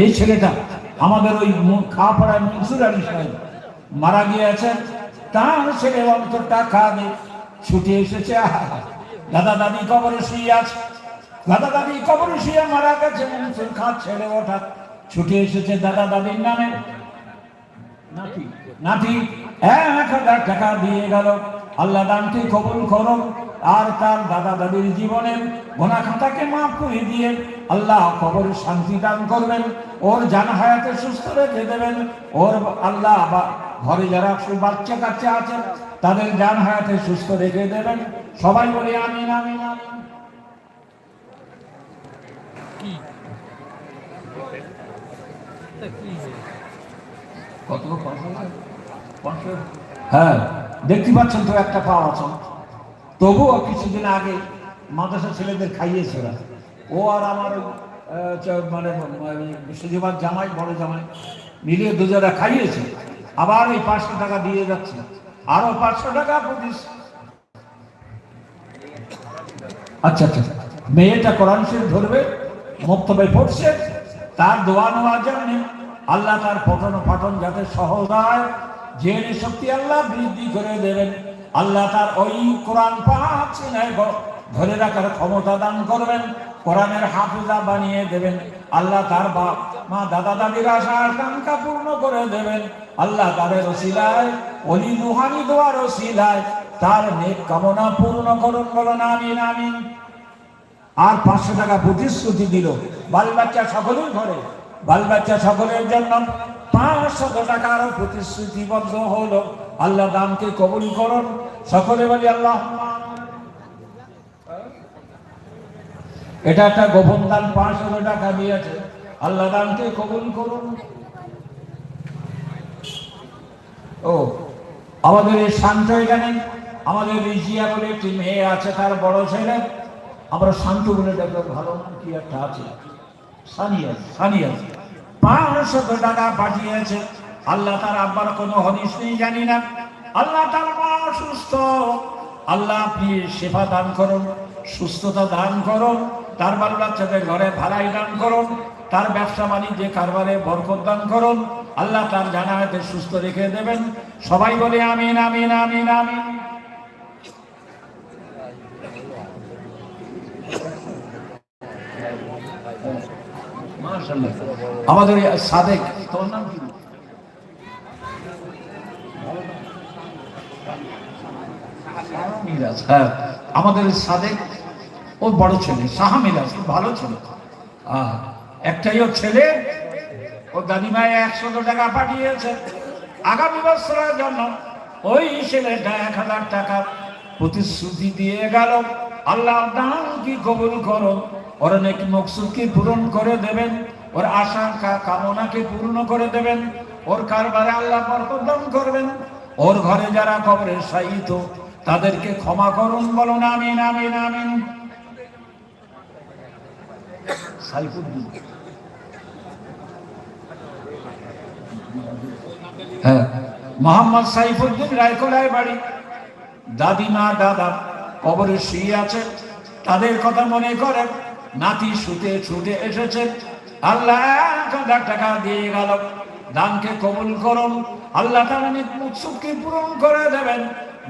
এই ছেলেটা আমাদের ওই খাওয়াপাড়ায় মনসুর আলী সাহেব মারা গিয়েছেন। তার ছেলে অন্তরটা খাবে ছুটে এসেছে। দাদা দাদি কবরে শুয়ে আছে। দাদা দাদি কবরে শুয়ে মারা গেছে। মনসুর খাঁ ছেলে ওঠা ছুটে এসেছে দাদা দাদির নামে। নাতি নাতি, এক হাজার টাকা দিয়ে গেল। আল্লাহ দানকে কবুল করো। আর তার দাদা দাদির জীবনের গোনা খাতাকে মাফ করে দিয়ে আল্লাহ কবর শান্তি দান করবেন। ওর জান হায়াতে সুস্থ রেখে দেবেন। ওর আল্লাহ বা- ঘরে যারা বাচ্চা কাচ্চা আছেন তাদের জান হায়াতে সুস্থ রেখে দেবেন। সবাই বলে আমিন আমিন আমিন। কত? পাঁচশো? হ্যাঁ। দেখতে পাচ্ছেন তো একটা পাওয়া আছে। তবুও কিছুদিন আগে মাদ্রাসা ছেলেদের খাইয়েছে ওরা। ও আর আমার মানে সুজিবার জামাই, বড় জামাই মিলিয়ে দুজনে খাইয়েছে। আবার এই পাঁচশো টাকা দিয়ে যাচ্ছে। আরও পাঁচশো টাকা পঁচিশ আচ্ছা আচ্ছা। মেয়েটা কোরআন শরীফ ধরবে, মুক্তবে পড়ছে, তার দোয়া নেওয়ার জন্য আল্লাহ তার পঠন পাঠন যাতে সহজ হয় জেনে শক্তি আল্লাহ বৃদ্ধি করে দেবেন। আল্লাহ তার ওই কোরআন সিনায় ধরে রাখার ক্ষমতা দান করবেন, কোরআনের হাফিজা বানিয়ে দেবেন। আল্লাহ তার বাপ, মা, দাদা, দাদির আশা আকাঙ্ক্ষা পূর্ণ করে দেবেন। আল্লাহ তাদের রসিলায় অলি রুহানি দোয়ার রসিলায় তার নেক কামনা পূর্ণ করুন, বলুন আমিন আমিন। আর পাঁচশো টাকা প্রতিশ্রুতি দিল। বাল বাচ্চা সকলের ঘরে, বাল বাচ্চা সকলের জন্য পাঁচশত টাকার প্রতিশ্রুতিবদ্ধ হলো। আল্লাহ দামকে কবুল করুন। সকলে বলি আল্লাহ। এটা একটা গোপন দান, পাঁচশো টাকা দিয়েছে। আল্লাহ দানকে কবুল করুন। ও, আমাদের এই শান্ত এখানে, আমাদের রিজিয়া বলে একটি মেয়ে আছে, তার বড় ছেলে। আমরা শান্ত বলে দেখো ভালো, কি একটা আছে। সানিয়া সানিয়া পাঁচশত টাকা পাঠিয়েছে। আল্লাহ তার আব্বার কোনো হদিস নেই, জানি না। আল্লাহ তার মা অসুস্থ আল্লাহ আপনি সেবা দান করুন, সুস্থতা দান করুন, তার বাল বাচ্চাদের ঘরে ভাড়াই দান করুন, তার ব্যবসা বাণিজ্যে কারবারে বরকত দান করুন, আল্লাহ তার জানাতে সুস্থ রেখে দেবেন। সবাই বলে আমিন আমিন আমিন আমিন। আমাদের সাদেক, তোমার নাম কি? হ্যাঁ। আমাদের সাদেক, ও বড় ছেলে সাহা মিরাজ ভালো ছেলে। একটাই ওর ছেলে, ও দাদিমায় একশো টাকা পাঠিয়েছে। আগামী বছরের জন্য ওই ছেলেটা এক হাজার টাকা প্রতিশ্রুতি দিয়ে গেল। আল্লাহ দান কি কবুল করো? অনেক মকসুদকে পূরণ করে দেবেন? ওর আশঙ্কা, কামনাকে পূর্ণ করে দেবেন। ওর কারবারে আল্লাহ বরকত দান করবেন। ওর ঘরে যারা কবরে সাহিত তাদেরকে ক্ষমা করুন, বলুন আমিন আমিন আমিন। সাইফুদ্দিন। হ্যাঁ মোহাম্মদ সাইফুদ্দিন রায়কোলায় বাড়ি। দাদিমা দাদা কবরে শুয়ে আছে তাদের কথা মনে করেন। নাতি শুতে, ছুটে এসেছে আল্লাহ হাজার টাকা দিয়ে দানকে কবুল করুন। পূরণ করে দেবেন।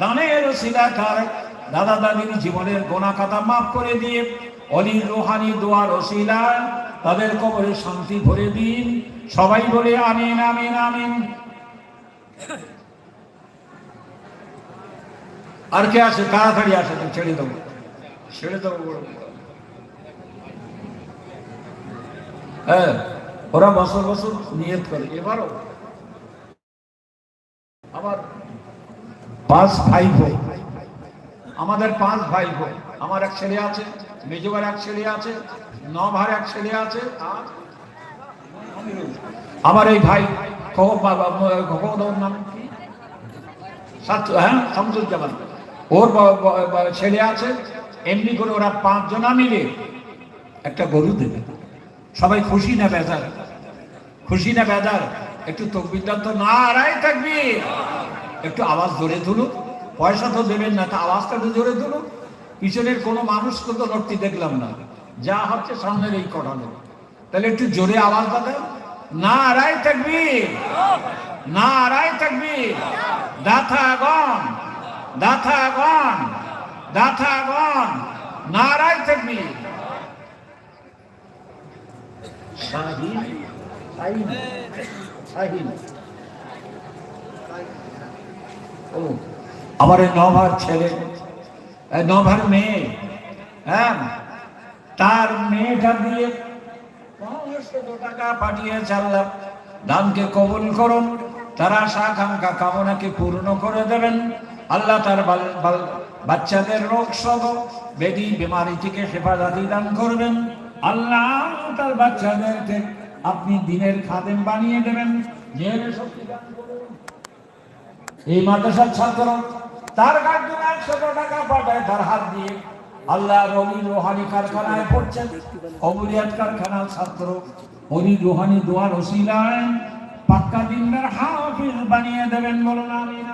দানের দাদা জীবনের গোনা কথা মাফ করে দিয়ে অলি রোহানি দোয়ার ওসিলা তাদের কবরে শান্তি ভরে দিন। সবাই বলে আমিন আমিন আমিন। আর কে আছে তাড়াতাড়ি আসে, ছেড়ে দেবো ছেড়ে দেবো হ্যাঁ ওরা বছর বছর নিয়ত করে। এবারও আবার পাঁচ ভাই বোন, আমাদের পাঁচ ভাই বোন। আমার এক ছেলে আছে, মেজবার এক ছেলে আছে, নভার এক ছেলে আছে আমার এই ভাই নাম কি? হ্যাঁ ওর ছেলে আছে, এমনি করে ওরা পাঁচজনা মিলে একটা গরু দেবে। সবাই খুশি না বেজার? খুশি না বেজার? একটু তকবিরদার তো না আড়াই থাকবি একটু আওয়াজ ধরে তুলুক। পয়সা তো দেবেন না, তা আওয়াজটা একটু ধরে তুলুক। পিছনের কোনো মানুষকে তো লড়তে দেখলাম না। যা হচ্ছে সামনের এই কটা তাহলে একটু জোরে আওয়াজ দাও না আড়াই থাকবি না আড়াই থাকবি দাথাগণ দাথাগণ দাথাগণ নারাই থাকবি ও আমার নভার ছেলে নভার মেয়ে হ্যাঁ? তার মেয়েটা দিয়ে পাঁচশত টাকা পাঠিয়ে চাল্লাম। দানকে কবুল করুন, তার আশা, আকাঙ্ক্ষা, কামনাকে পূর্ণ করে দেবেন। আল্লাহ তার বাচ্চাদের রোগ সব বেদি, বিমারি থেকে হেফাজতি দান করবেন। আল্লাহ তার বাচ্চাদেরকে আপনি দিনের খাদেম বানিয়ে দেবেন। এই মাদ্রাসার ছাত্র, তার একশো টাকা পাঠায় তার হাত দিয়ে। আল্লাহ রবি রোহানি কারখানায় পড়ছেন। অবরিয়াত কারখানার ছাত্র অলি রোহানি দোয়ার ওসিলায় পাক্কা দিনদার হাফিজ বানিয়ে দেবেন বলুন আমিন।